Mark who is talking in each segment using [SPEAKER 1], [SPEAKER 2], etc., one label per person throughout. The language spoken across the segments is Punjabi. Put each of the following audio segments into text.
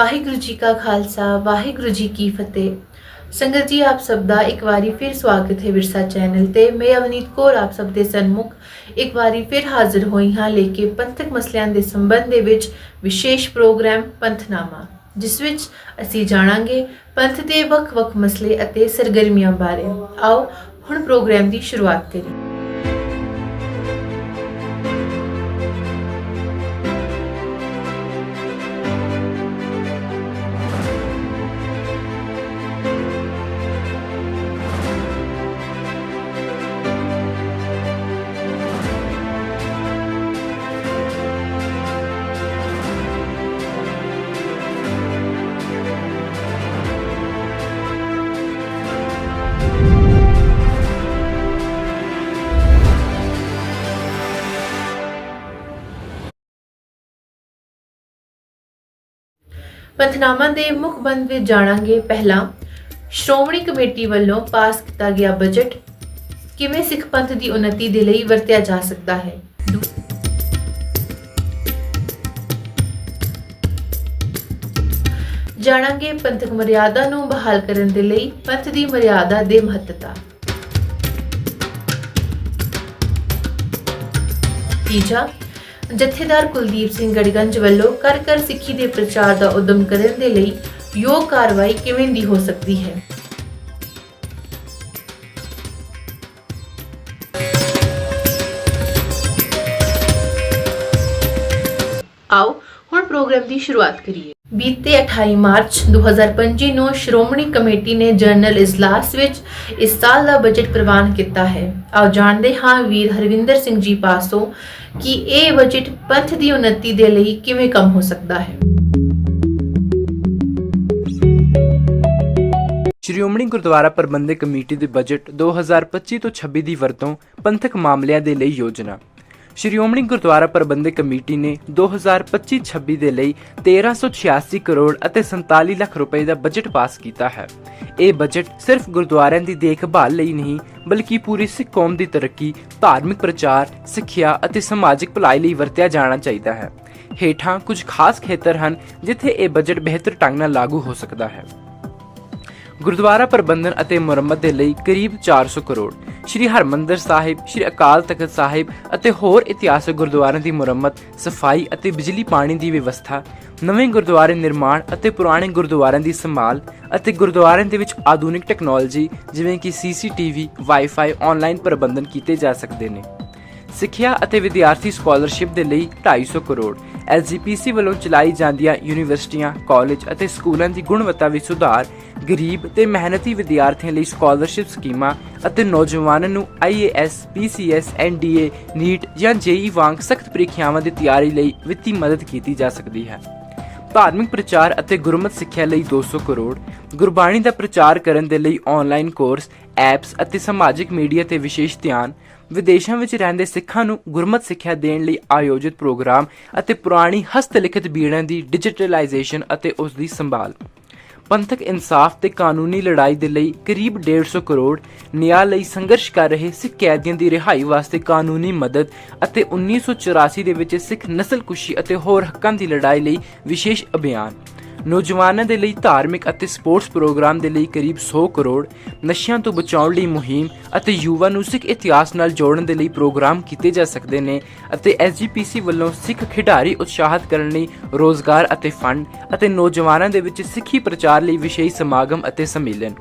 [SPEAKER 1] ਵਾਹਿਗੁਰੂ ਜੀ ਕਾ ਖਾਲਸਾ, ਵਾਹਿਗੁਰੂ ਜੀ ਕੀ ਫਤਿਹ। ਸੰਗਤ ਜੀ, ਆਪ ਸਭ ਦਾ ਇੱਕ ਵਾਰੀ ਫਿਰ ਸਵਾਗਤ ਹੈ ਵਿਰਸਾ ਚੈਨਲ ਤੇ। ਮੈਂ ਅਵਨੀਤ ਕੌਰ, ਆਪ ਸਭ ਦੇ ਸਨਮੁਖ ਇੱਕ ਵਾਰੀ ਫਿਰ ਹਾਜ਼ਰ ਹੋਈ ਹਾਂ ਲੈ ਕੇ ਪੰਥਕ ਮਸਲਿਆਂ ਦੇ ਸੰਬੰਧ ਦੇ ਵਿੱਚ ਵਿਸ਼ੇਸ਼ ਪ੍ਰੋਗਰਾਮ ਪੰਥਨਾਮਾ, ਜਿਸ ਵਿੱਚ ਅਸੀਂ ਜਾਣਾਂਗੇ ਪੰਥ ਦੇ ਵੱਖ-ਵੱਖ ਮਸਲੇ ਅਤੇ ਸਰਗਰਮੀਆਂ ਬਾਰੇ। ਆਓ, ਹੁਣ ਪ੍ਰੋਗਰਾਮ ਦੀ ਸ਼ੁਰੂਆਤ ਕਰੀਏ। ਪੰਥਨਾਮਾ ਦੇ ਮੁੱਖ ਬੰਦ ਵਿੱਚ ਜਾਣਾਂਗੇ ਪਹਿਲਾਂ। ਸ਼੍ਰੋਮਣੀ ਕਮੇਟੀ ਵੱਲੋਂ ਪਾਸ ਕੀਤਾ ਗਿਆ ਬਜਟ ਕਿਵੇਂ ਸਿੱਖ ਪੰਥ ਦੀ ਉન્નਤੀ ਦੇ ਲਈ ਵਰਤਿਆ ਜਾ ਸਕਦਾ ਹੈ? ਜਾਣਾਂਗੇ ਪੰਥਕ ਮਰਿਆਦਾ ਨੂੰ ਬਹਾਲ ਕਰਨ ਦੇ ਲਈ ਪੰਥ ਦੀ ਮਰਿਆਦਾ ਦੇ ਮਹੱਤਤਾ। ਤੀਜਾ ਜਥੇਦਾਰ ਕੁਲਦੀਪ ਸਿੰਘ ਗੜਗੰਜ ਵੱਲੋਂ ਕਰ ਕਰ ਸਿੱਖੀ ਦੇ ਪ੍ਰਚਾਰ ਦਾ ਉਦਮ ਕਰਨ ਦੇ ਲਈ ਯੋਗ ਕਾਰਵਾਈ ਕਿਵੇਂ ਦੀ ਹੋ ਸਕਦੀ ਹੈ? ਆਓ ਹੁਣ ਪ੍ਰੋਗਰਾਮ ਦੀ ਸ਼ੁਰੂਆਤ ਕਰੀਏ। ਬੀਤੇ 28 ਮਾਰਚ 2025 ਨੂੰ ਸ਼੍ਰੋਮਣੀ ਕਮੇਟੀ ਨੇ ਜਨਰਲ ਇਜਲਾਸ ਵਿੱਚ ਇਸ ਸਾਲ ਦਾ ਬਜਟ ਪ੍ਰਵਾਨ ਕੀਤਾ ਹੈ। ਆਓ ਜਾਣਦੇ ਹਾਂ ਵੀਰ ਹਰਵਿੰਦਰ ਸਿੰਘ ਜੀ ਪਾਸੋਂ ਕਿ ਇਹ ਬਜਟ ਪੰਥ ਦੀ ਉન્નਤੀ ਦੇ ਲਈ ਕਿਵੇਂ ਕੰਮ ਹੋ ਸਕਦਾ ਹੈ।
[SPEAKER 2] ਸ਼੍ਰੋਮਣੀ ਗੁਰਦੁਆਰਾ ਪ੍ਰਬੰਧਕ ਕਮੇਟੀ ਦੇ ਬਜਟ 2025 ਤੋਂ 26 ਦੀ ਵਰਤੋਂ ਪੰਥਕ ਮਾਮਲਿਆਂ ਦੇ ਲਈ ਯੋਜਨਾ ਸ਼੍ਰੋਮਣੀ ਗੁਰਦੁਆਰਾ ਪ੍ਰਬੰਧਕ ਕਮੇਟੀ ਨੇ 2025-26 ਦੇ ਲਈ 1386 ਕਰੋੜ ਅਤੇ 47 ਲੱਖ ਰੁਪਏ ਦਾ ਬਜਟ ਪਾਸ ਕੀਤਾ ਹੈ। ਇਹ ਬਜਟ ਸਿਰਫ ਗੁਰਦੁਆਰਿਆਂ ਦੀ ਦੇਖਭਾਲ ਲਈ ਨਹੀਂ, ਬਲਕਿ ਪੂਰੀ ਸਿੱਖ ਕੌਮ ਦੀ ਤਰੱਕੀ, ਧਾਰਮਿਕ ਪ੍ਰਚਾਰ, ਸਿੱਖਿਆ ਅਤੇ ਸਮਾਜਿਕ ਭਲਾਈ ਲਈ ਵਰਤਿਆ ਜਾਣਾ ਚਾਹੀਦਾ ਹੈ। ਹੇਠਾਂ ਕੁਝ ਖਾਸ ਖੇਤਰ ਹਨ ਜਿੱਥੇ ਇਹ ਬਜਟ ਬਿਹਤਰ ਢੰਗ ਨਾਲ ਲਾਗੂ ਹੋ ਸਕਦਾ ਹੈ। ਗੁਰਦੁਆਰਾ ਪ੍ਰਬੰਧਨ ਅਤੇ ਮੁਰੰਮਤ ਦੇ ਲਈ ਕਰੀਬ 400 ਕਰੋੜ। ਸ਼੍ਰੀ ਹਰਮੰਦਰ ਸਾਹਿਬ, ਸ਼੍ਰੀ ਅਕਾਲ ਤਖਤ ਸਾਹਿਬ ਅਤੇ ਹੋਰ ਇਤਿਹਾਸਕ ਗੁਰਦੁਆਰਿਆਂ ਦੀ ਮੁਰੰਮਤ, ਸਫ਼ਾਈ ਅਤੇ ਬਿਜਲੀ ਪਾਣੀ ਦੀ ਵਿਵਸਥਾ, ਨਵੇਂ ਗੁਰਦੁਆਰੇ ਨਿਰਮਾਣ ਅਤੇ ਪੁਰਾਣੇ ਗੁਰਦੁਆਰਿਆਂ ਦੀ ਸੰਭਾਲ ਅਤੇ ਗੁਰਦੁਆਰਿਆਂ ਦੇ ਵਿੱਚ ਆਧੁਨਿਕ ਟੈਕਨੋਲੋਜੀ, ਜਿਵੇਂ ਕਿ ਸੀਸੀਟੀਵੀ, ਵਾਈਫਾਈ ਆਨਲਾਈਨ ਪ੍ਰਬੰਧਨ ਕੀਤੇ ਜਾ ਸਕਦੇ ਨੇ। ਸਿੱਖਿਆ ਅਤੇ ਵਿਦਿਆਰਥੀ ਸਕਾਲਰਸ਼ਿਪ ਦੇ ਲਈ 250 ਕਰੋੜ। ਐਸਜੀਪੀਸੀ ਵੱਲੋਂ ਚਲਾਈ ਜਾਂਦੀਆਂ ਯੂਨੀਵਰਸਿਟੀਆਂ, ਕਾਲਜ ਅਤੇ ਸਕੂਲਾਂ ਦੀ ਗੁਣਵੱਤਾ ਵਿੱਚ ਸੁਧਾਰ, ਗਰੀਬ ਤੇ ਮਿਹਨਤੀ ਵਿਦਿਆਰਥੀਆਂ ਲਈ ਸਕਾਲਰਸ਼ਿਪ ਸਕੀਮਾਂ ਅਤੇ ਨੌਜਵਾਨਾਂ ਨੂੰ ਆਈਏਐਸ ਪੀਸੀਐਸ ਐਨਡੀਏ ਨੀਟ ਜਾਂ ਜੇਈ ਵਾਂਗ ਸਖਤ ਪ੍ਰੀਖਿਆਵਾਂ ਦੀ ਤਿਆਰੀ ਲਈ ਵਿੱਤੀ ਮਦਦ ਕੀਤੀ ਜਾ ਸਕਦੀ ਹੈ। ਧਾਰਮਿਕ ਪ੍ਰਚਾਰ ਅਤੇ ਗੁਰਮਤਿ ਸਿੱਖਿਆ ਲਈ 200 ਕਰੋੜ, ਗੁਰਬਾਣੀ ਦਾ ਪ੍ਰਚਾਰ ਕਰਨ ਦੇ ਲਈ ਆਨਲਾਈਨ ਕੋਰਸ ਐਪਸ ਅਤੇ ਸਮਾਜਿਕ ਮੀਡੀਆ ਤੇ ਵਿਸ਼ੇਸ਼ ਧਿਆਨ ਵਿਦੇਸ਼ਾਂ ਵਿੱਚ ਰਹਿੰਦੇ ਸਿੱਖਾਂ ਨੂੰ ਗੁਰਮਤਿ ਸਿੱਖਿਆ ਦੇਣ ਲਈ ਆਯੋਜਿਤ ਪ੍ਰੋਗਰਾਮ ਅਤੇ ਪੁਰਾਣੀ ਹਸਤ ਲਿਖਿਤ ਬੀੜਾਂ ਦੀ ਡਿਜੀਟਲਾਈਜੇਸ਼ਨ ਅਤੇ ਉਸ ਦੀ ਸੰਭਾਲ। ਪੰਥਕ ਇਨਸਾਫ ਤੇ ਕਾਨੂੰਨੀ ਲੜਾਈ ਦੇ ਲਈ ਕਰੀਬ 150 ਕਰੋੜ ਨਿਆਂ ਲਈ ਸੰਘਰਸ਼ ਕਰ ਰਹੇ ਸਿੱਖ ਕੈਦੀਆਂ ਦੀ ਰਿਹਾਈ ਵਾਸਤੇ ਕਾਨੂੰਨੀ ਮਦਦ ਅਤੇ 1984 ਦੇ ਵਿੱਚ ਸਿੱਖ ਨਸਲਕੁਸ਼ੀ ਅਤੇ ਹੋਰ ਹੱਕਾਂ ਦੀ ਲੜਾਈ ਲਈ ਵਿਸ਼ੇਸ਼ ਅਭਿਆਨ। ਨੌਜਵਾਨਾਂ ਦੇ ਲਈ ਧਾਰਮਿਕ ਅਤੇ ਸਪੋਰਟਸ ਪ੍ਰੋਗਰਾਮ ਦੇ ਲਈ ਕਰੀਬ 100 ਕਰੋੜ, ਨਸ਼ਿਆਂ ਤੋਂ ਬਚਾਉਣ ਲਈ ਮੁਹਿੰਮ ਅਤੇ ਯੁਵਾ ਨੂੰ ਸਿੱਖ ਇਤਿਹਾਸ ਨਾਲ ਜੋੜਨ ਦੇ ਲਈ ਪ੍ਰੋਗਰਾਮ ਕੀਤੇ ਜਾ ਸਕਦੇ ਨੇ ਅਤੇ ਐਸਜੀਪੀਸੀ ਵੱਲੋਂ ਸਿੱਖ ਖਿਡਾਰੀ ਉਤਸ਼ਾਹਿਤ ਕਰਨ ਲਈ ਰੋਜ਼ਗਾਰ ਅਤੇ ਫੰਡ ਅਤੇ ਨੌਜਵਾਨਾਂ ਦੇ ਵਿੱਚ ਸਿੱਖੀ ਪ੍ਰਚਾਰ ਲਈ ਵਿਸ਼ੇਸ਼ ਸਮਾਗਮ ਅਤੇ ਸੰਮੇਲਨ।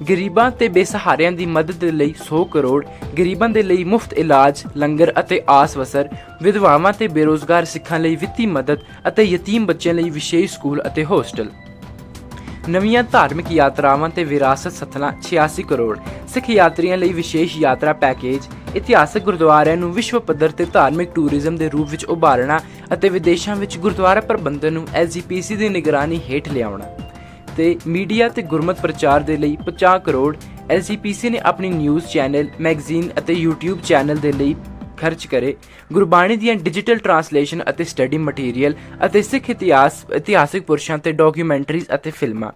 [SPEAKER 2] ਗਰੀਬਾਂ ਤੇ ਬੇਸਹਾਰਿਆਂ ਦੀ ਮਦਦ ਦੇ ਲਈ 100 ਕਰੋੜ, ਗਰੀਬਾਂ ਦੇ ਲਈ ਮੁਫਤ ਇਲਾਜ, ਲੰਗਰ ਅਤੇ ਆਸ ਵਸਰ, ਵਿਧਵਾਵਾਂ ਤੇ ਬੇਰੋਜ਼ਗਾਰ ਸਿੱਖਾਂ ਲਈ ਵਿੱਤੀ ਮਦਦ ਅਤੇ ਯਤੀਮ ਬੱਚਿਆਂ ਲਈ ਵਿਸ਼ੇਸ਼ ਸਕੂਲ ਅਤੇ ਹੋਸਟਲ। ਨਵੀਆਂ ਧਾਰਮਿਕ ਯਾਤਰਾਵਾਂ ਤੇ ਵਿਰਾਸਤ ਸਥਲਾਂ 86 ਕਰੋੜ, ਸਿੱਖ ਯਾਤਰੀਆਂ ਲਈ ਵਿਸ਼ੇਸ਼ ਯਾਤਰਾ ਪੈਕੇਜ, ਇਤਿਹਾਸਕ ਗੁਰਦੁਆਰਿਆਂ ਨੂੰ ਵਿਸ਼ਵ ਪੱਧਰ ਤੇ ਧਾਰਮਿਕ ਟੂਰਿਜ਼ਮ ਦੇ ਰੂਪ ਵਿੱਚ ਉਭਾਰਨਾ ਅਤੇ ਵਿਦੇਸ਼ਾਂ ਵਿੱਚ ਗੁਰਦੁਆਰਾ ਪ੍ਰਬੰਧਨ ਨੂੰ ਐਸਜੀਪੀਸੀ ਦੀ ਨਿਗਰਾਨੀ ਹੇਠ ਲਿਆਉਣਾ। ਤੇ ਮੀਡੀਆ ਤੇ ਗੁਰਮਤ ਪ੍ਰਚਾਰ ਦੇ ਲਈ 50 ਕਰੋੜ ਐਸਜੀਪੀਸੀ ਨੇ ਆਪਣੀ ਨਿਊਜ਼ ਚੈਨਲ ਮੈਗਜ਼ੀਨ ਅਤੇ YouTube ਚੈਨਲ ਦੇ ਲਈ ਖਰਚ ਕਰੇ। ਗੁਰਬਾਣੀ ਦੀਆਂ ਡਿਜੀਟਲ ਟਰਾਂਸਲੇਸ਼ਨ ਅਤੇ ਸਟੱਡੀ ਮਟੀਰੀਅਲ ਅਤੇ ਸਿੱਖ ਇਤਿਹਾਸ, ਇਤਿਹਾਸਿਕ ਪੁਰਸ਼ਾਂ ਤੇ ਡਾਕੂਮੈਂਟਰੀਜ਼ ਅਤੇ ਫਿਲਮਾਂ।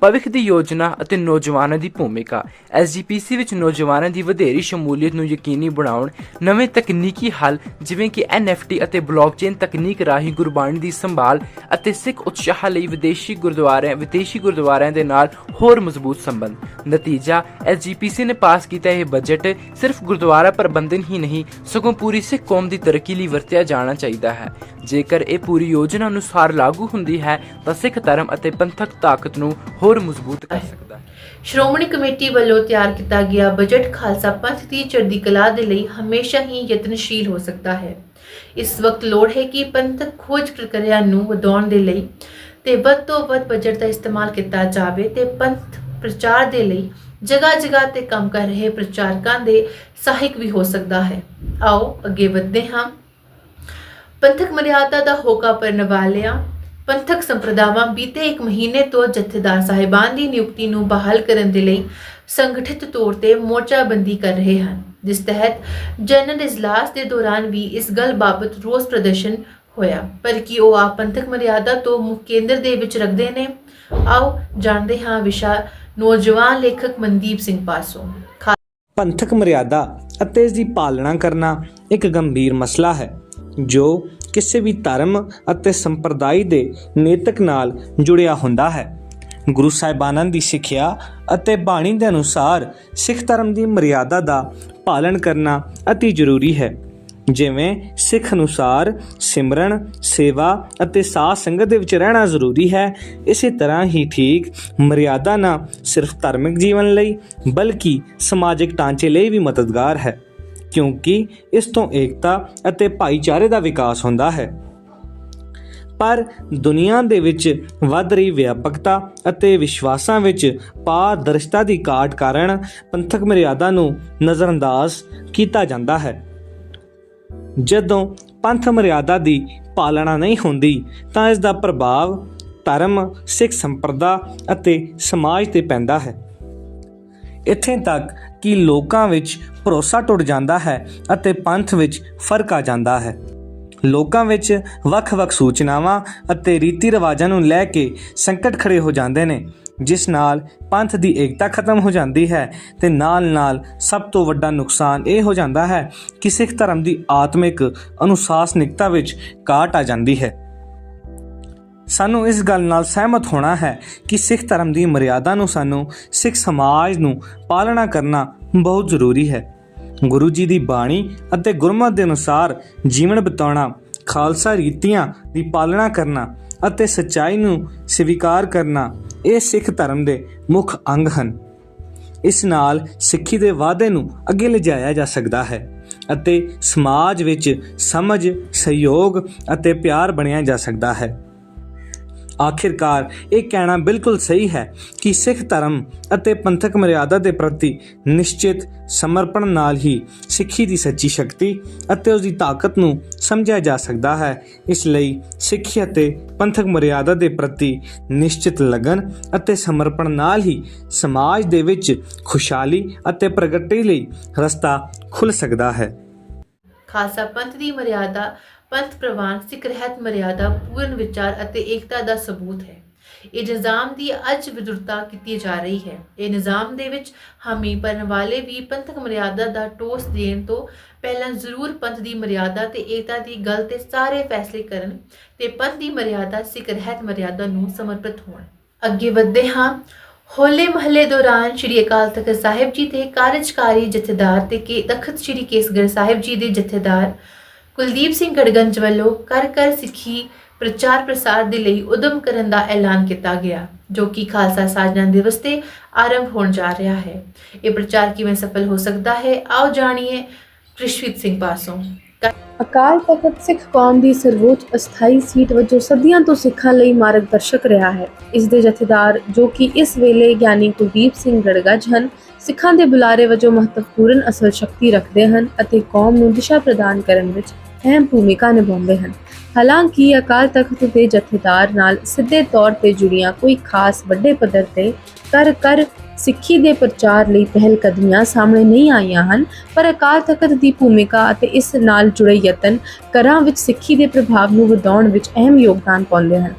[SPEAKER 2] ਭਵਿੱਖ ਦੀ ਯੋਜਨਾ ਅਤੇ ਨੌਜਵਾਨਾਂ ਦੀ ਭੂਮਿਕਾ। ਐਸਜੀਪੀਸੀ ਵਿੱਚ ਨੌਜਵਾਨਾਂ ਦੀ ਵਧੇਰੀ ਸ਼ਮੂਲੀਅਤ ਨੂੰ ਯਕੀਨੀ ਬਣਾਉਣ ਨਵੇਂ ਤਕਨੀਕੀ ਹੱਲ, ਜਿਵੇਂ ਕਿ ਐਨਐਫਟੀ ਅਤੇ ਬਲਾਕਚੇਨ ਤਕਨੀਕ ਰਾਹੀਂ ਗੁਰਬਾਣੀ ਦੀ ਸੰਭਾਲ ਅਤੇ ਸਿੱਖ ਉਤਸ਼ਾਹ ਲਈ ਵਿਦੇਸ਼ੀ ਗੁਰਦੁਆਰਿਆਂ ਵਿਦੇਸ਼ੀ ਗੁਰਦੁਆਰਿਆਂ ਦੇ ਨਾਲ ਹੋਰ ਮਜ਼ਬੂਤ ਸੰਬੰਧ। ਨਤੀਜਾ ਐਸਜੀਪੀਸੀ ਨੇ ਪਾਸ ਕੀਤਾ ਇਹ ਬਜਟ ਸਿਰਫ ਗੁਰਦੁਆਰਾ ਪ੍ਰਬੰਧਨ ਹੀ ਨਹੀਂ, ਸਗੋਂ ਪੂਰੀ ਸਿੱਖ ਕੌਮ ਦੀ ਤਰੱਕੀ ਲਈ ਵਰਤਿਆ ਜਾਣਾ ਚਾਹੀਦਾ ਹੈ। ਜੇਕਰ ਇਹ ਪੂਰੀ ਯੋਜਨਾ ਅਨੁਸਾਰ ਲਾਗੂ ਹੁੰਦੀ ਹੈ, ਤਾਂ ਸਿੱਖ ਧਰਮ ਅਤੇ ਪੰਥਕ ਤਾਕਤ ਨੂੰ ਹੋਰ ਮਜ਼ਬੂਤ ਕਰ ਸਕਦਾ ਹੈ।
[SPEAKER 1] ਸ਼੍ਰੋਮਣੀ ਕਮੇਟੀ ਵੱਲੋਂ ਤਿਆਰ ਕੀਤਾ ਗਿਆ ਬਜਟ ਖਾਲਸਾ ਪੰਥ ਦੀ ਚੜ੍ਹਦੀ ਕਲਾ ਦੇ ਲਈ ਹਮੇਸ਼ਾ ਹੀ ਯਤਨਸ਼ੀਲ ਹੋ ਸਕਦਾ ਹੈ। ਇਸ ਵਕਤ ਲੋੜ ਹੈ ਕਿ ਪੰਥਕ ਖੋਜ ਪ੍ਰਕਿਰਿਆ ਨੂੰ ਵਧਾਉਣ ਦੇ ਲਈ ਤੇ ਵੱਧ ਤੋਂ ਵੱਧ ਬਜਟ ਦਾ ਇਸਤੇਮਾਲ ਕੀਤਾ ਜਾਵੇ ਤੇ ਪੰਥ ਪ੍ਰਚਾਰ ਦੇ ਲਈ ਜਗ੍ਹਾ ਜਗ੍ਹਾ ਤੇ ਕੰਮ ਕਰ ਰਹੇ ਪ੍ਰਚਾਰਕਾਂ ਦੇ ਸਹਾਇਕ ਵੀ ਹੋ ਸਕਦਾ ਹੈ। ਆਓ ਅੱਗੇ ਵਧਦੇ ਹਾਂ। ਪੰਥਕ ਮਰਿਆਦਾ ਦਾ ਹੋਕਾ ਵਾਲਿਆਂ ਪੰਥਕ ਸੰਪਰਦਾਵਾਂ ਬੀਤੇ ਇੱਕ ਮਹੀਨੇ ਤੋਂ ਜਥੇਦਾਰ ਸਾਹਿਬਾਨ ਦੀ ਨਿਯੁਕਤੀ ਨੂੰ ਬਹਾਲ ਕਰਨ ਦੇ ਲਈ ਸੰਗਠਿਤ ਤੌਰ ਤੇ ਮੋਰਚਾਬੰਦੀ ਕਰ ਰਹੇ ਹਨ। ਜਿਸ ਤਹਿਤ ਜਨਰਲ ਇਜਲਾਸ ਦੇ ਦੌਰਾਨ ਵੀ ਇਸ ਗੱਲ ਬਾਬਤ ਰੋਸ ਪ੍ਰਦਰਸ਼ਨ ਹੋਇਆ। ਪਰ ਕੀ ਉਹ ਆਪ ਪੰਥਕ ਮਰਿਆਦਾ ਤੋਂ ਮੁੱਖ ਕੇਂਦਰ ਦੇ ਵਿੱਚ ਰੱਖਦੇ ਨੇ? ਆਓ ਜਾਣਦੇ ਹਾਂ ਵਿਸ਼ਾ ਨੌਜਵਾਨ ਲੇਖਕ ਮਨਦੀਪ ਸਿੰਘ ਪਾਸੋਂ।
[SPEAKER 3] ਪੰਥਕ ਮਰਿਆਦਾ ਅਤੇ ਇਸ ਦੀ ਪਾਲਣਾ ਕਰਨਾ ਇੱਕ ਗੰਭੀਰ ਮਸਲਾ ਹੈ, ਜੋ ਕਿਸੇ ਵੀ ਧਰਮ ਅਤੇ ਸੰਪਰਦਾਇ ਦੇ ਨੇਤਕ ਨਾਲ ਜੁੜਿਆ ਹੁੰਦਾ ਹੈ। ਗੁਰੂ ਸਾਹਿਬਾਨਾਂ ਦੀ ਸਿੱਖਿਆ ਅਤੇ ਬਾਣੀ ਦੇ ਅਨੁਸਾਰ ਸਿੱਖ ਧਰਮ ਦੀ ਮਰਿਆਦਾ ਦਾ ਪਾਲਣ ਕਰਨਾ ਅਤੀ ਜ਼ਰੂਰੀ ਹੈ। ਜਿਵੇਂ ਸਿੱਖ ਅਨੁਸਾਰ ਸਿਮਰਨ, ਸੇਵਾ ਅਤੇ ਸਾਧ ਸੰਗਤ ਦੇ ਵਿੱਚ ਰਹਿਣਾ ਜ਼ਰੂਰੀ ਹੈ। ਇਸੇ ਤਰ੍ਹਾਂ ਹੀ ਠੀਕ ਮਰਿਆਦਾ ਨਾ ਸਿਰਫ ਧਾਰਮਿਕ ਜੀਵਨ ਲਈ ਬਲਕਿ ਸਮਾਜਿਕ ਢਾਂਚੇ ਲਈ ਵੀ ਮਦਦਗਾਰ ਹੈ। ਕਿਉਂਕਿ ਇਸ ਤੋਂ ਏਕਤਾ ਅਤੇ ਭਾਈਚਾਰੇ ਦਾ ਵਿਕਾਸ ਹੁੰਦਾ ਹੈ। ਪਰ ਦੁਨੀਆ ਦੇ ਵਿੱਚ ਵੱਧ ਰਹੀ ਵਿਆਪਕਤਾ ਅਤੇ ਵਿਸ਼ਵਾਸਾਂ ਵਿੱਚ ਪਾਰਦਰਸ਼ਤਾ ਦੀ ਘਾਟ ਕਾਰਨ ਪੰਥਕ ਮਰਿਆਦਾ ਨੂੰ ਨਜ਼ਰਅੰਦਾਜ਼ ਕੀਤਾ ਜਾਂਦਾ ਹੈ। ਜਦੋਂ ਪੰਥ ਮਰਿਆਦਾ ਦੀ ਪਾਲਣਾ ਨਹੀਂ ਹੁੰਦੀ, ਤਾਂ ਇਸ ਦਾ ਪ੍ਰਭਾਵ ਧਰਮ, ਸਿੱਖ ਸੰਪਰਦਾ ਅਤੇ ਸਮਾਜ ਤੇ ਪੈਂਦਾ ਹੈ। ਇੱਥੇ ਤੱਕ ਕਿ ਲੋਕਾਂ ਵਿੱਚ ਭਰੋਸਾ ਟੁੱਟ ਜਾਂਦਾ ਹੈ ਅਤੇ ਪੰਥ ਵਿੱਚ ਫ਼ਰਕ ਆ ਜਾਂਦਾ ਹੈ। ਲੋਕਾਂ ਵਿੱਚ ਵੱਖ-ਵੱਖ ਸੂਚਨਾਵਾਂ ਅਤੇ ਰੀਤੀ ਰਿਵਾਜਾਂ ਨੂੰ ਲੈ ਕੇ ਸੰਕਟ ਖੜੇ ਹੋ ਜਾਂਦੇ ਨੇ, ਜਿਸ ਨਾਲ ਪੰਥ ਦੀ ਏਕਤਾ ਖਤਮ ਹੋ ਜਾਂਦੀ ਹੈ ਤੇ ਨਾਲ-ਨਾਲ ਸਭ ਤੋਂ ਵੱਡਾ ਨੁਕਸਾਨ ਇਹ ਹੋ ਜਾਂਦਾ ਹੈ ਕਿ ਸਿੱਖ ਧਰਮ ਦੀ ਆਤਮਿਕ ਅਨੁਸ਼ਾਸਨਿਕਤਾ ਵਿੱਚ ਘਾਟ ਆ ਜਾਂਦੀ ਹੈ। ਸਾਨੂੰ ਇਸ ਗੱਲ ਨਾਲ ਸਹਿਮਤ ਹੋਣਾ ਹੈ ਕਿ ਸਿੱਖ ਧਰਮ ਦੀ ਮਰਿਆਦਾ ਨੂੰ ਸਾਨੂੰ ਸਿੱਖ ਸਮਾਜ ਨੂੰ ਪਾਲਣਾ ਕਰਨਾ ਬਹੁਤ ਜ਼ਰੂਰੀ ਹੈ। ਗੁਰੂ ਜੀ ਦੀ ਬਾਣੀ ਅਤੇ ਗੁਰਮਤ ਦੇ ਅਨੁਸਾਰ ਜੀਵਨ ਬਿਤਾਉਣਾ, ਖਾਲਸਾ ਰੀਤੀਆਂ ਦੀ ਪਾਲਣਾ ਕਰਨਾ ਅਤੇ ਸੱਚਾਈ ਨੂੰ ਸਵੀਕਾਰ ਕਰਨਾ ਇਹ ਸਿੱਖ ਧਰਮ ਦੇ ਮੁੱਖ ਅੰਗ ਹਨ। ਇਸ ਨਾਲ ਸਿੱਖੀ ਦੇ ਵਾਅਦੇ ਨੂੰ ਅੱਗੇ ਲਿਜਾਇਆ ਜਾ ਸਕਦਾ ਹੈ ਅਤੇ ਸਮਾਜ ਵਿੱਚ ਸਮਝ, ਸਹਿਯੋਗ ਅਤੇ ਪਿਆਰ ਬਣਿਆ ਜਾ ਸਕਦਾ ਹੈ। ਆਖਿਰਕਾਰ ਇਹ ਕਹਿਣਾ ਬਿਲਕੁਲ ਸਹੀ ਹੈ ਕਿ ਸਿੱਖ ਧਰਮ ਅਤੇ ਪੰਥਕ ਮਰਿਆਦਾ ਦੇ ਪ੍ਰਤੀ ਨਿਸ਼ਚਿਤ ਸਮਰਪਣ ਨਾਲ ਹੀ ਸਿੱਖੀ ਦੀ ਸੱਚੀ ਸ਼ਕਤੀ ਅਤੇ ਉਸ ਦੀ ਤਾਕਤ ਨੂੰ ਸਮਝਿਆ ਜਾ ਸਕਦਾ ਹੈ। ਇਸ ਲਈ ਸਿੱਖੀ ਅਤੇ ਪੰਥਕ ਮਰਿਆਦਾ ਦੇ ਪ੍ਰਤੀ ਨਿਸ਼ਚਿਤ ਲਗਨ ਅਤੇ ਸਮਰਪਣ ਨਾਲ ਹੀ ਸਮਾਜ ਦੇ ਵਿੱਚ ਖੁਸ਼ਹਾਲੀ ਅਤੇ ਪ੍ਰਗਤੀ ਲਈ ਰਸਤਾ ਖੁੱਲ ਸਕਦਾ ਹੈ।
[SPEAKER 1] ਖਾਲਸਾ ਪੰਥ ਦੀ ਮਰਿਆਦਾ ਪੰਥ ਪ੍ਰਵਾਨ ਸਿੱਖ ਰਹਿਤ ਮਰਿਆਦਾ, ਪੂਰਨ ਵਿਚਾਰ ਅਤੇ ਏਕਤਾ ਦਾ ਸਬੂਤ ਹੈ। ਇਹ ਨਿਜ਼ਾਮ ਦੀ ਅੱਜ ਵਿਦੁਰਤਾ ਕੀਤੀ ਜਾ ਰਹੀ ਹੈ। ਇਹ ਨਿਜ਼ਾਮ ਦੇ ਵਿੱਚ ਹਾਮੀ ਭਰਨ ਵਾਲੇ ਵੀ ਪੰਥਕ ਮਰਿਆਦਾ ਦਾ ਟੋਸ ਦੇਣ ਤੋਂ ਪਹਿਲਾਂ ਜ਼ਰੂਰ ਪੰਥ ਦੀ ਮਰਿਆਦਾ ਤੇ ਏਕਤਾ ਦੀ ਗੱਲ ਤੇ ਸਾਰੇ ਫੈਸਲੇ ਕਰਨ ਤੇ ਪੰਥ ਦੀ ਮਰਿਆਦਾ, ਸਿੱਖ ਰਹਿਤ ਮਰਿਆਦਾ ਨੂੰ ਸਮਰਪਿਤ ਹੋਣ। ਅੱਗੇ ਵਧਦੇ ਹਾਂ। ਹੋਲੇ ਮਹੱਲੇ ਦੌਰਾਨ ਸ਼੍ਰੀ ਅਕਾਲ ਤਖਤ ਸਾਹਿਬ ਜੀ ਦੇ ਕਾਰਜਕਾਰੀ ਜਥੇਦਾਰ ਤੇ ਕੇ ਤਖਤ ਸ਼੍ਰੀ ਕੇਸਗੜ੍ਹ ਸਾਹਿਬ ਜੀ ਦੇ ਜਥੇਦਾਰ ਕੁਲਦੀਪ ਸਿੰਘ ਗੜਗੰਜ ਵੱਲੋਂ ਕਰ ਕਰ ਸਿੱਖੀ ਪ੍ਰਚਾਰ ਪ੍ਰਸਾਰ ਦੇ ਲਈ ਉਦਮ ਕਰਨ ਦਾ ਐਲਾਨ ਕੀਤਾ ਗਿਆ, ਜੋ ਕਿ ਖਾਲਸਾ ਸਾਜਨਾ ਦਿਵਸ ਤੇ ਆਰੰਭ ਹੋਣ ਜਾ ਰਿਹਾ ਹੈ। ਇਹ ਪ੍ਰਚਾਰ ਕਿਵੇਂ ਸਫਲ ਹੋ ਸਕਦਾ ਹੈ? ਆਓ ਜਾਣੀਏ ਕ੍ਰਿਸ਼ਵੀਤ ਸਿੰਘ ਪਾਸੋਂ।
[SPEAKER 4] ਅਕਾਲ ਤਖਤ ਸਿੱਖ ਕੌਮ ਦੀ ਸਰਵੋੱਚ ਅਸਥਾਈ ਸੀਟ ਵਜੋਂ ਸਦੀਆਂ ਤੋਂ ਸਿੱਖਾਂ ਲਈ ਮਾਰਗਦਰਸ਼ਕ ਰਿਹਾ ਹੈ। ਇਸ ਦੇ ਜਥੇਦਾਰ ਜੋ ਕਿ ਇਸ ਵੇਲੇ ਗਿਆਨੀ ਕੁਲਦੀਪ ਸਿੰਘ ਗੜਗੱਜ ਹਨ ਸਿੱਖਾਂ ਦੇ ਬੁਲਾਰੇ ਵਜੋਂ ਮਹੱਤਵਪੂਰਨ ਅਸਲ ਸ਼ਕਤੀ ਰੱਖਦੇ ਹਨ ਅਤੇ ਕੌਮ ਨੂੰ ਦਿਸ਼ਾ ਪ੍ਰਦਾਨ ਕਰਨ ਵਿੱਚ ਅਹਿਮ ਭੂਮਿਕਾ ਨਿਭਾਉਂਦੇ ਹਨ। ਹਾਲਾਂਕਿ, ਅਕਾਲ ਤਖਤ ਦੇ ਜਥੇਦਾਰ ਨਾਲ ਸਿੱਧੇ ਤੌਰ ਤੇ ਜੁੜੀਆਂ ਕੋਈ ਖਾਸ ਵੱਡੇ ਪੱਧਰ ਤੇ ਕਰ ਕਰ ਸਿੱਖੀ ਦੇ ਪ੍ਰਚਾਰ ਲਈ ਪਹਿਲ ਕਦਮੀਆਂ ਸਾਹਮਣੇ ਨਹੀਂ ਆਈਆਂ ਹਨ, ਪਰ ਅਕਾਲ ਤਖਤ ਦੀ ਭੂਮਿਕਾ ਅਤੇ ਇਸ ਨਾਲ ਜੁੜੇ ਯਤਨ ਘਰਾਂ ਵਿੱਚ ਸਿੱਖੀ ਦੇ ਪ੍ਰਭਾਵ ਨੂੰ ਵਧਾਉਣ ਵਿੱਚ ਅਹਿਮ ਯੋਗਦਾਨ ਪਾਉਂਦੇ ਹਨ।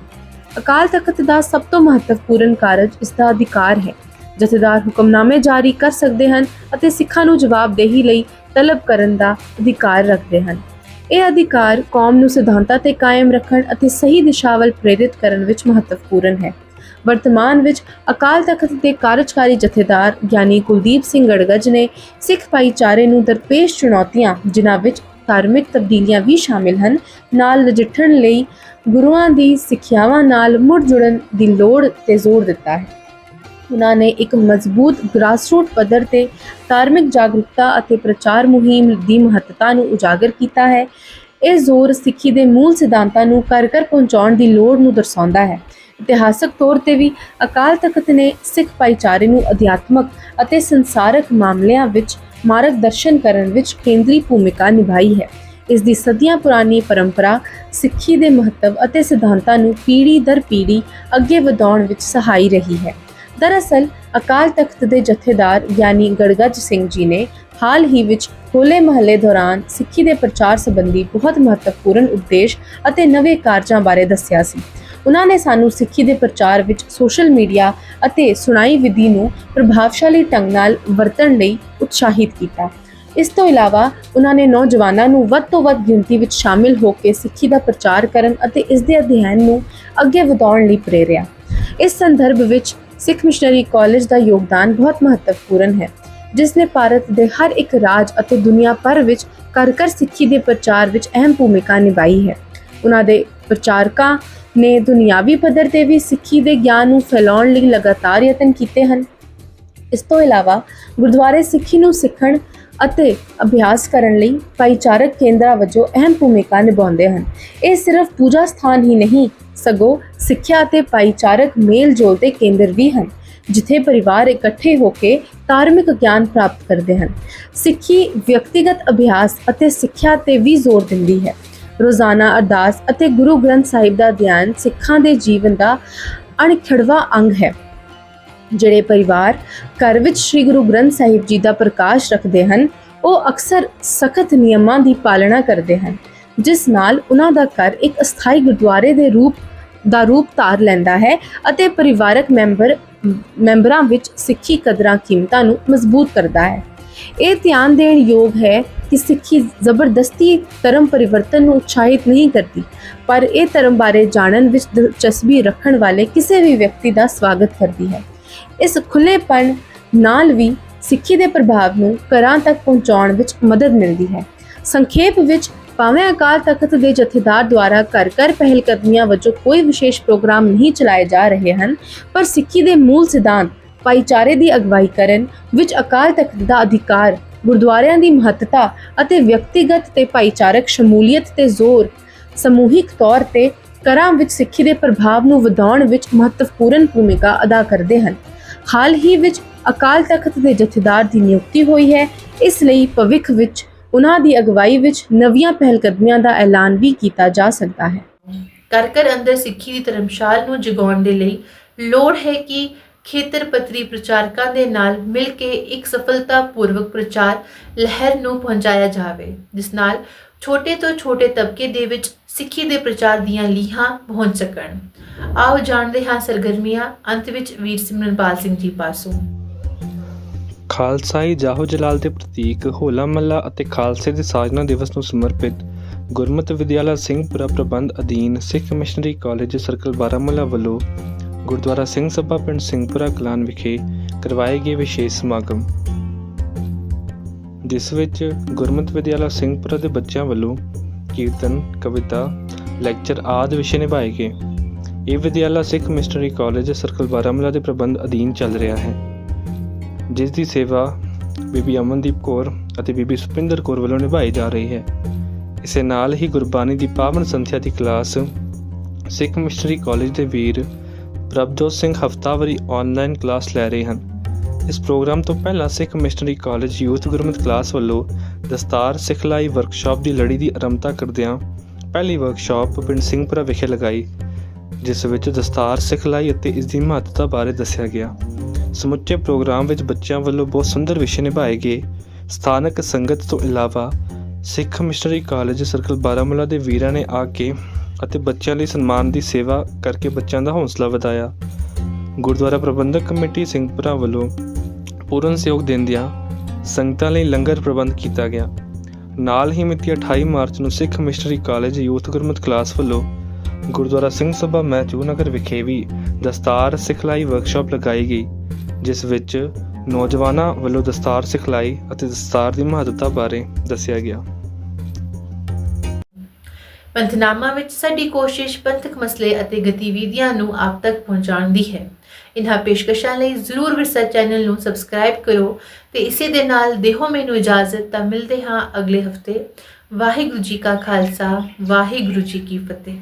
[SPEAKER 4] ਅਕਾਲ ਤਖਤ ਦਾ ਸਭ ਤੋਂ ਮਹੱਤਵਪੂਰਨ ਕਾਰਜ ਇਸ ਦਾ ਅਧਿਕਾਰ ਹੈ। ਜਥੇਦਾਰ ਹੁਕਮਨਾਮੇ ਜਾਰੀ ਕਰ ਸਕਦੇ ਹਨ ਅਤੇ ਸਿੱਖਾਂ ਨੂੰ ਜਵਾਬਦੇਹੀ ਲਈ ਤਲਬ ਕਰਨ ਦਾ ਅਧਿਕਾਰ ਰੱਖਦੇ ਹਨ। ਇਹ ਅਧਿਕਾਰ ਕੌਮ ਨੂੰ ਸਿਧਾਂਤਾਂ ਤੇ ਕਾਇਮ ਰੱਖਣ ਅਤੇ ਸਹੀ ਦਿਸ਼ਾ ਵੱਲ ਪ੍ਰੇਰਿਤ ਕਰਨ ਵਿੱਚ ਮਹੱਤਵਪੂਰਨ ਹੈ। ਵਰਤਮਾਨ ਵਿੱਚ ਅਕਾਲ ਤਖਤ ਦੇ ਕਾਰਜਕਾਰੀ ਜਥੇਦਾਰ ਗਿਆਨੀ ਕੁਲਦੀਪ ਸਿੰਘ ਗੜਗਜ ਨੇ ਸਿੱਖ ਭਾਈਚਾਰੇ ਨੂੰ ਦਰਪੇਸ਼ ਚੁਣੌਤੀਆਂ, ਜਿਨ੍ਹਾਂ ਵਿੱਚ ਧਾਰਮਿਕ ਤਬਦੀਲੀਆਂ ਵੀ ਸ਼ਾਮਿਲ ਹਨ, ਨਾਲ ਨਜਿੱਠਣ ਲਈ ਗੁਰੂਆਂ ਦੀ ਸਿੱਖਿਆਵਾਂ ਨਾਲ ਮੁੜ ਜੁੜਨ ਦੀ ਲੋੜ ਤੇ ਜ਼ੋਰ ਦਿੱਤਾ ਹੈ। ਉਹਨਾਂ ਨੇ ਇੱਕ ਮਜ਼ਬੂਤ ਗ੍ਰਾਸਰੂਟ ਪੱਧਰ ਤੇ ਧਾਰਮਿਕ ਜਾਗਰੂਕਤਾ ਅਤੇ ਪ੍ਰਚਾਰ ਮੁਹਿੰਮ ਦੀ ਮਹੱਤਤਾ ਨੂੰ ਉਜਾਗਰ ਕੀਤਾ ਹੈ। ਇਹ ਜ਼ੋਰ ਸਿੱਖੀ ਦੇ ਮੂਲ ਸਿਧਾਂਤਾਂ ਨੂੰ ਘਰ ਘਰ ਪਹੁੰਚਾਉਣ ਦੀ ਲੋੜ ਨੂੰ ਦਰਸਾਉਂਦਾ ਹੈ। ਇਤਿਹਾਸਕ ਤੌਰ ਤੇ ਵੀ ਅਕਾਲ ਤਖਤ ਨੇ ਸਿੱਖ ਭਾਈਚਾਰੇ ਨੂੰ ਅਧਿਆਤਮਕ ਅਤੇ ਸੰਸਾਰਕ ਮਾਮਲਿਆਂ ਵਿੱਚ ਮਾਰਗਦਰਸ਼ਨ ਕਰਨ ਵਿੱਚ ਕੇਂਦਰੀ ਭੂਮਿਕਾ ਨਿਭਾਈ ਹੈ। ਇਸ ਦੀ ਸਦੀਆਂ ਪੁਰਾਣੀ ਪਰੰਪਰਾ ਸਿੱਖੀ ਦੇ ਮਹੱਤਵ ਅਤੇ ਸਿਧਾਂਤਾਂ ਨੂੰ ਪੀੜ੍ਹੀ ਦਰ ਪੀੜ੍ਹੀ ਅੱਗੇ ਵਧਾਉਣ ਵਿੱਚ ਸਹਾਈ ਰਹੀ ਹੈ। ਦਰਅਸਲ, ਅਕਾਲ ਤਖਤ ਦੇ ਜਥੇਦਾਰ ਗਿਆਨੀ ਗੜਗੜ ਸਿੰਘ ਜੀ ਨੇ ਹਾਲ ਹੀ ਵਿੱਚ ਹੋਲੇ ਮਹੱਲੇ ਦੌਰਾਨ ਸਿੱਖੀ ਦੇ ਪ੍ਰਚਾਰ ਸੰਬੰਧੀ ਬਹੁਤ ਮਹੱਤਵਪੂਰਨ ਉਪਦੇਸ਼ ਅਤੇ ਨਵੇਂ ਕਾਰਜਾਂ ਬਾਰੇ ਦੱਸਿਆ ਸੀ। ਉਹਨਾਂ ਨੇ ਸਾਨੂੰ ਸਿੱਖੀ ਦੇ ਪ੍ਰਚਾਰ ਵਿੱਚ ਸੋਸ਼ਲ ਮੀਡੀਆ ਅਤੇ ਸੁਣਾਈ ਵਿਧੀ ਨੂੰ ਪ੍ਰਭਾਵਸ਼ਾਲੀ ਢੰਗ ਨਾਲ ਵਰਤਣ ਲਈ ਉਤਸ਼ਾਹਿਤ ਕੀਤਾ। ਇਸ ਤੋਂ ਇਲਾਵਾ, ਉਹਨਾਂ ਨੇ ਨੌਜਵਾਨਾਂ ਨੂੰ ਵੱਧ ਤੋਂ ਵੱਧ ਗਿਣਤੀ ਵਿੱਚ ਸ਼ਾਮਿਲ ਹੋ ਕੇ ਸਿੱਖੀ ਦਾ ਪ੍ਰਚਾਰ ਕਰਨ ਅਤੇ ਇਸ ਦੇ ਅਧਿਐਨ ਨੂੰ ਅੱਗੇ ਵਧਾਉਣ ਲਈ ਪ੍ਰੇਰਿਆ। ਇਸ ਸੰਦਰਭ ਵਿੱਚ ਸਿੱਖ ਮਿਸ਼ਨਰੀ ਕਾਲਜ ਦਾ ਯੋਗਦਾਨ ਬਹੁਤ ਮਹੱਤਵਪੂਰਨ ਹੈ ਜਿਸ ਨੇ ਭਾਰਤ ਦੇ ਹਰ ਇੱਕ ਰਾਜ ਅਤੇ ਦੁਨੀਆ ਭਰ ਵਿੱਚ ਕਰ ਕਰ ਸਿੱਖੀ ਦੇ ਪ੍ਰਚਾਰ ਵਿੱਚ ਅਹਿਮ ਭੂਮਿਕਾ ਨਿਭਾਈ ਹੈ। ਉਹਨਾਂ ਦੇ ਪ੍ਰਚਾਰਕਾਂ ਨੇ ਦੁਨਿਆਵੀ ਪੱਧਰ ਤੇ ਵੀ ਸਿੱਖੀ ਦੇ ਗਿਆਨ ਨੂੰ ਫੈਲਾਉਣ ਲਈ ਲਗਾਤਾਰ ਯਤਨ ਕੀਤੇ ਹਨ। ਇਸ ਤੋਂ ਇਲਾਵਾ ਗੁਰਦੁਆਰੇ ਸਿੱਖੀ ਨੂੰ ਸਿੱਖਣ ਅਤੇ ਅਭਿਆਸ ਕਰਨ ਲਈ ਭਾਈਚਾਰਕ ਕੇਂਦਰਾਂ ਵਜੋਂ ਅਹਿਮ ਭੂਮਿਕਾ ਨਿਭਾਉਂਦੇ ਹਨ। ਇਹ ਸਿਰਫ ਪੂਜਾ ਸਥਾਨ ਹੀ ਨਹੀਂ, ਸਗੋਂ ਸਿੱਖਿਆ ਅਤੇ ਭਾਈਚਾਰਕ ਮੇਲ ਜੋਲ ਦੇ ਕੇਂਦਰ ਵੀ ਹਨ, ਜਿੱਥੇ ਪਰਿਵਾਰ ਇਕੱਠੇ ਹੋ ਕੇ ਧਾਰਮਿਕ ਗਿਆਨ ਪ੍ਰਾਪਤ ਕਰਦੇ ਹਨ। ਸਿੱਖੀ ਵਿਅਕਤੀਗਤ ਅਭਿਆਸ ਅਤੇ ਸਿੱਖਿਆ ਤੇ ਵੀ ਜ਼ੋਰ ਦਿੰਦੀ ਹੈ। ਰੋਜ਼ਾਨਾ ਅਰਦਾਸ ਅਤੇ ਗੁਰੂ ਗ੍ਰੰਥ ਸਾਹਿਬ ਦਾ ਧਿਆਨ ਸਿੱਖਾਂ ਦੇ ਜੀਵਨ ਦਾ ਅਣਖੜਵਾ ਅੰਗ ਹੈ। ਜਿਹੜੇ ਪਰਿਵਾਰ ਘਰ ਵਿੱਚ ਸ੍ਰੀ ਗੁਰੂ ਗ੍ਰੰਥ ਸਾਹਿਬ ਜੀ ਦਾ ਪ੍ਰਕਾਸ਼ ਰੱਖਦੇ ਹਨ, ਉਹ ਅਕਸਰ ਸਖਤ ਨਿਯਮਾਂ ਦੀ ਪਾਲਣਾ ਕਰਦੇ ਹਨ, ਜਿਸ ਨਾਲ ਉਹਨਾਂ ਦਾ ਘਰ ਇੱਕ ਅਸਥਾਈ ਗੁਰਦੁਆਰੇ ਦੇ ਰੂਪ ਦਾ ਰੂਪ ਧਾਰ ਲੈਂਦਾ ਹੈ ਅਤੇ ਪਰਿਵਾਰਕ ਮੈਂਬਰ, ਮੈਂਬਰਾਂ ਵਿੱਚ ਸਿੱਖੀ ਕਦਰਾਂ ਕੀਮਤਾਂ ਨੂੰ ਮਜ਼ਬੂਤ ਕਰਦਾ ਹੈ। ਇਹ ਧਿਆਨ ਦੇਣ ਯੋਗ ਹੈ ਕਿ ਸਿੱਖੀ ਜ਼ਬਰਦਸਤੀ ਧਰਮ ਪਰਿਵਰਤਨ ਨੂੰ ਉਤਸ਼ਾਹਿਤ ਨਹੀਂ ਕਰਦੀ, ਪਰ ਇਹ ਧਰਮ ਬਾਰੇ ਜਾਣਨ ਵਿੱਚ ਦਿਲਚਸਪੀ ਰੱਖਣ ਵਾਲੇ ਕਿਸੇ ਵੀ ਵਿਅਕਤੀ ਦਾ ਸਵਾਗਤ ਕਰਦੀ ਹੈ। ਇਸ ਖੁੱਲੇਪਣ ਨਾਲ ਵੀ ਸਿੱਖੀ ਦੇ ਪ੍ਰਭਾਵ ਨੂੰ ਘਰਾਂ ਤੱਕ ਪਹੁੰਚਾਉਣ ਵਿੱਚ ਮਦਦ ਮਿਲਦੀ ਹੈ। ਸੰਖੇਪ ਵਿੱਚ ਭਾਵੇਂ ਅਕਾਲ ਤਖਤ ਦੇ ਜਥੇਦਾਰ ਦੁਆਰਾ ਘਰ ਘਰ ਪਹਿਲ ਕਦਮੀਆਂ ਵਜੋਂ ਕੋਈ ਵਿਸ਼ੇਸ਼ ਪ੍ਰੋਗਰਾਮ ਨਹੀਂ ਚਲਾਏ ਜਾ ਰਹੇ ਹਨ, ਪਰ ਸਿੱਖੀ ਦੇ ਮੂਲ ਸਿਧਾਂਤ ਭਾਈਚਾਰੇ ਦੀ ਅਗਵਾਈ ਕਰਨ ਵਿੱਚ ਅਕਾਲ ਤਖਤ ਦਾ ਅਧਿਕਾਰ, ਗੁਰਦੁਆਰਿਆਂ ਦੀ ਮਹੱਤਤਾ ਅਤੇ ਵਿਅਕਤੀਗਤ ਤੇ ਭਾਈਚਾਰਕ ਸ਼ਮੂਲੀਅਤ ਤੇ ਜ਼ੋਰ, ਸਮੂਹਿਕ ਤੌਰ ਤੇ ਘਰਾਂ ਵਿੱਚ ਸਿੱਖੀ ਦੇ ਪ੍ਰਭਾਵ ਨੂੰ ਵਧਾਉਣ ਵਿੱਚ ਮਹੱਤਵਪੂਰਨ ਭੂਮਿਕਾ ਅਦਾ ਕਰਦੇ ਹਨ। ਹਾਲ ਹੀ ਵਿੱਚ ਅਕਾਲ ਤਖਤ ਦੇ ਜਥੇਦਾਰ ਦੀ ਨਿਯੁਕਤੀ ਹੋਈ ਹੈ, ਇਸ ਲਈ ਭਵਿੱਖ ਵਿੱਚ ਉਹਨਾਂ ਦੀ ਅਗਵਾਈ ਵਿੱਚ ਨਵੀਆਂ ਪਹਿਲਕਦਮੀਆਂ ਦਾ ਐਲਾਨ ਵੀ ਕੀਤਾ ਜਾ ਸਕਦਾ ਹੈ।
[SPEAKER 1] ਘਰ ਘਰ ਅੰਦਰ ਸਿੱਖੀ ਦੀ ਧਰਮਸ਼ਾਲ ਨੂੰ ਜਗਾਉਣ ਦੇ ਲਈ ਲੋੜ ਹੈ ਕਿ ਖੇਤਰ ਪੱਤਰੀ ਪ੍ਰਚਾਰਕਾਂ ਦੇ ਨਾਲ ਮਿਲ ਕੇ ਇੱਕ ਸਫਲਤਾਪੂਰਵਕ ਪ੍ਰਚਾਰ ਲਹਿਰ ਨੂੰ ਪਹੁੰਚਾਇਆ ਜਾਵੇ, ਜਿਸ ਨਾਲ ਛੋਟੇ ਤੋਂ ਛੋਟੇ ਤਬਕੇ ਦੇ ਵਿੱਚ ਸਿੱਖੀ ਦੇ ਪ੍ਰਚਾਰ ਦੀਆਂ ਲੀਹਾਂ ਪਹੁੰਚ ਸਕਣ। ਆਓ ਜਾਣਦੇ ਹਾਂ ਸਰਗਰਮੀਆਂ, ਅੰਤ ਵਿੱਚ ਵੀਰ ਸਿਮਰਨਪਾਲ ਸਿੰਘ ਜੀ ਪਾਸੋਂ।
[SPEAKER 5] ਖਾਲਸਾਈ ਜਾਹੋ ਜਲਾਲ ਦੇ ਪ੍ਰਤੀਕ, ਹੋਲਾ ਮਹੱਲਾ ਅਤੇ ਖਾਲਸੇ ਦੇ ਸਾਜਨਾ ਦਿਵਸ ਨੂੰ ਸਮਰਪਿਤ ਗੁਰਮਤਿ ਵਿਦਿਆਲਾ ਸਿੰਘਪੁਰਾ ਪ੍ਰਬੰਧ ਅਧੀਨ Sikh missionary college circle Baramulla ਵੱਲੋਂ ਗੁਰਦੁਆਰਾ ਸਿੰਘ ਸਭਾ ਪਿੰਡ ਸਿੰਘਪੁਰਾ ਕਲਾਨ ਵਿਖੇ ਕਰਵਾਏ ਗਏ ਵਿਸ਼ੇਸ਼ ਸਮਾਗਮ। ਜਿਸ ਵਿੱਚ ਗੁਰਮਤਿ ਵਿਦਿਆਲਾ ਸਿੰਘਪੁਰਾ ਦੇ ਬੱਚਿਆਂ ਵੱਲੋਂ ਕੀਰਤਨ, ਕਵਿਤਾ, ਲੈਕਚਰ ਆਦਿ ਵਿਸ਼ੇ ਨਿਭਾਏ ਗਏ। ਇਹ ਵਿਦਿਆਲਾ Sikh missionary college circle Baramulla ਦੇ ਪ੍ਰਬੰਧ ਅਧੀਨ ਚੱਲ ਰਿਹਾ ਹੈ। ਜਿਸ ਦੀ ਸੇਵਾ ਬੀਬੀ ਅਮਨਦੀਪ ਕੌਰ ਅਤੇ ਬੀਬੀ ਸੁਪਿੰਦਰ ਕੌਰ ਵੱਲੋਂ ਨਿਭਾਈ ਜਾ ਰਹੀ ਹੈ। ਇਸੇ ਨਾਲ ਹੀ ਗੁਰਬਾਣੀ ਦੀ ਪਾਵਨ ਸੰਥਿਆ ਦੀ ਕਲਾਸ ਸਿੱਖ ਮਿਸ਼ਨਰੀ ਕਾਲਜ ਦੇ ਵੀਰ ਪ੍ਰਭਜੋਤ ਸਿੰਘ ਹਫਤਾਵਾਰੀ ਆਨਲਾਈਨ ਕਲਾਸ ਲੈ ਰਹੇ ਹਨ। ਇਸ ਪ੍ਰੋਗਰਾਮ ਤੋਂ ਪਹਿਲਾਂ Sikh missionary college youth Gurmat class ਵੱਲੋਂ ਦਸਤਾਰ ਸਿਖਲਾਈ ਵਰਕਸ਼ਾਪ ਦੀ ਲੜੀ ਦੀ ਆਰੰਭਤਾ ਕਰਦਿਆਂ ਪਹਿਲੀ ਵਰਕਸ਼ਾਪ ਪਿੰਡ ਸਿੰਘਪੁਰਾ ਵਿਖੇ ਲਗਾਈ, ਜਿਸ ਵਿੱਚ ਦਸਤਾਰ ਸਿਖਲਾਈ ਅਤੇ ਇਸ ਦੀ ਮਹੱਤਤਾ ਬਾਰੇ ਦੱਸਿਆ ਗਿਆ। ਸਮੁੱਚੇ ਪ੍ਰੋਗਰਾਮ ਵਿੱਚ ਬੱਚਿਆਂ ਵੱਲੋਂ ਬਹੁਤ ਸੁੰਦਰ ਵਿਸ਼ੇ ਨਿਭਾਏ ਗਏ। ਸਥਾਨਕ ਸੰਗਤ ਤੋਂ ਇਲਾਵਾ Sikh missionary college circle Baramulla ਦੇ ਵੀਰਾਂ ਨੇ ਆ ਕੇ ਅਤੇ ਬੱਚਿਆਂ ਲਈ ਸਨਮਾਨ ਦੀ ਸੇਵਾ ਕਰਕੇ ਬੱਚਿਆਂ ਦਾ ਹੌਸਲਾ ਵਧਾਇਆ। ਗੁਰਦੁਆਰਾ ਪ੍ਰਬੰਧਕ ਕਮੇਟੀ ਸਿੰਘਪੁਰਾ ਵੱਲੋਂ ਪੂਰਨ ਸਹਿਯੋਗ ਦਿੰਦਿਆਂ ਸੰਗਤਾਂ ਲਈ ਲੰਗਰ ਪ੍ਰਬੰਧ ਕੀਤਾ ਗਿਆ। ਨਾਲ ਹੀ ਮਿਤੀ 28 ਮਾਰਚ ਨੂੰ Sikh missionary college youth Gurmat class ਵੱਲੋਂ ਗੁਰਦੁਆਰਾ ਸਿੰਘ ਸਭਾ ਮਹਿਜੂ ਨਗਰ ਵਿਖੇ ਵੀ ਦਸਤਾਰ ਸਿਖਲਾਈ ਵਰਕਸ਼ਾਪ ਲਗਾਈ ਗਈ, ਜਿਸ ਵਿੱਚ ਨੌਜਵਾਨਾਂ ਵੱਲੋਂ ਦਸਤਾਰ ਸਿਖਲਾਈ ਅਤੇ ਦਸਤਾਰ ਦੀ ਮਹੱਤਤਾ ਬਾਰੇ ਦੱਸਿਆ ਗਿਆ।
[SPEAKER 1] ਪੰਥਨਾਮਾ ਵਿੱਚ ਸਾਡੀ ਕੋਸ਼ਿਸ਼ ਪੰਥਕ ਮਸਲੇ ਅਤੇ ਗਤੀਵਿਧੀਆਂ ਨੂੰ ਆਪ ਤੱਕ ਪਹੁੰਚਾਉਣ ਦੀ ਹੈ। ਇਨ੍ਹਾਂ ਪੇਸ਼ਕਸ਼ਾਂ ਲਈ ਜ਼ਰੂਰ ਵਿਰਸਾ ਚੈਨਲ ਨੂੰ ਸਬਸਕ੍ਰਾਈਬ ਕਰੋ ਤੇ ਇਸੇ ਦੇ ਨਾਲ ਦੇਹੋ ਮੈਨੂੰ ਇਜਾਜ਼ਤ ਤਾਂ ਮਿਲਦੇ ਹਾਂ ਅਗਲੇ ਹਫ਼ਤੇ। ਵਾਹਿਗੁਰੂ ਜੀ ਕਾ ਖਾਲਸਾ, ਵਾਹਿਗੁਰੂ ਜੀ ਕੀ ਫਤਿਹ।